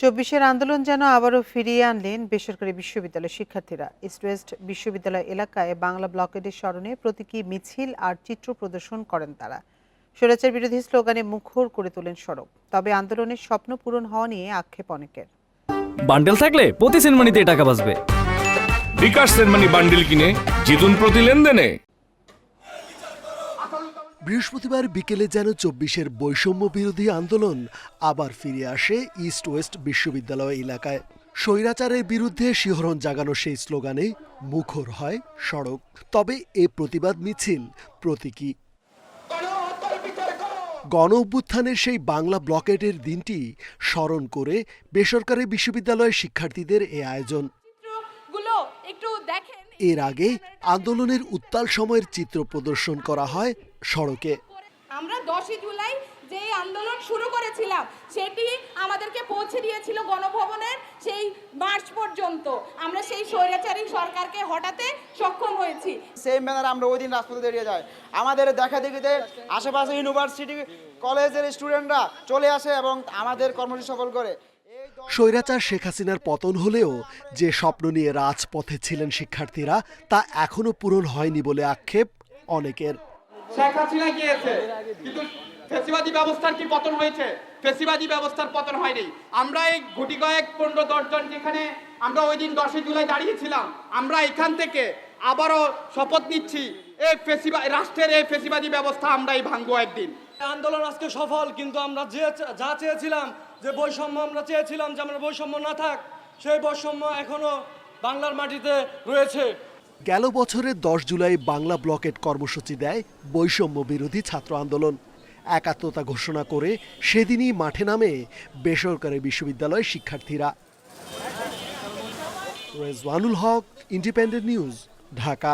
চব্বিশের আন্দোলন যেন আবারও ফিরিয়ে আনলেন বেসরকারি বিশ্ববিদ্যালয়ের শিক্ষার্থীরা। ইস্ট ওয়েস্ট বিশ্ববিদ্যালয় এলাকায় বাংলা ব্লকেডের স্মরণে প্রতীকী মিছিল আর চিত্র প্রদর্শন করেন তারা। স্বৈরাচার বিরোধী স্লোগানে মুখর করে তোলেন সড়ক। তবে আন্দোলনের স্বপ্ন পূরণ হওয়া নিয়ে আক্ষেপ অনেকের। বান্ডেল থাকলে প্রতি সেনমানিতে টাকা বাঁচবে। বিকাশ সেনমানি বান্ডিল কিনে জিতুন প্রতি লেনদেনে। বৃহস্পতিবার বিকেলে যেন চব্বিশের বৈষম্য বিরোধী আন্দোলন আবার ফিরে আসে ইস্ট ওয়েস্ট বিশ্ববিদ্যালয় এলাকায়। স্বৈরাচারের বিরুদ্ধে শিহরণ জাগানো সেই স্লোগানে মুখর হয় সড়ক। তবে এ প্রতিবাদ মিছিল প্রতীকী। গণ অভ্যুত্থানের সেই বাংলা ব্লকেটের দিনটি স্মরণ করে বেসরকারি বিশ্ববিদ্যালয়ের শিক্ষার্থীদের এ আয়োজন। একটু এর আগে আন্দোলনের উত্তাল সময়ের চিত্র প্রদর্শন করা হয় সড়কে। আমরা দশই জুলাই যে আন্দোলন শুরু করেছিলাম সেটি আমাদেরকে পৌঁছে দিয়েছিল গণভবনের সেই মার্চ পর্যন্ত। আমরা সেই স্বৈরাচারী সরকারকে হটাতে সক্ষম হয়েছি। সেই ম্যানার আমরা ওই দিন রাজপথে দাঁড়িয়ে যাই। আমাদের দেখা দেখিতে আশেপাশে ইউনিভার্সিটি কলেজের স্টুডেন্টরা চলে আসে এবং আমাদের কর্মসূচি সফল করে। স্বৈরাচার শেখ হাসিনার পতন হলেও যে স্বপ্ন নিয়ে রাজপথে ছিলেন শিক্ষার্থীরা তা এখনও পূরণ হয়নি বলে আক্ষেপ অনেকের। শেখ হাসিনা গিয়েছে কিন্তু ফেসিবাদী ব্যবস্থার কি পতন হয়েছে? ফেসিবাদী ব্যবস্থার পতন হয়নি। আমরা এই গুটি কয়েক পনেরো দশজন যেখানে আমরা ওই দিন দশই জুলাই দাঁড়িয়েছিলাম আমরা এখান থেকে আবারও শপথ নিচ্ছি এই ফেসিবা রাষ্ট্রের এই ফেসিবাদী ব্যবস্থা আমরাই ভাঙবো একদিন। আন্দোলন আজকে সফল কিন্তু আমরা যে যা চেয়েছিলাম যে বৈষম্য আমরা চেয়েছিলাম যে আমরা বৈষম্য না থাক, সেই বৈষম্য এখনও বাংলার মাটিতে রয়েছে। গেল বছরের দশ জুলাই বাংলা ব্লকেট কর্মসূচি দেয় বৈষম্য বিরোধী ছাত্র আন্দোলন। একাত্মতা ঘোষণা করে সেদিনই মাঠে নামে বেসরকারি বিশ্ববিদ্যালয়ের শিক্ষার্থীরা। Rezwanul Haque, Independent News, Dhaka.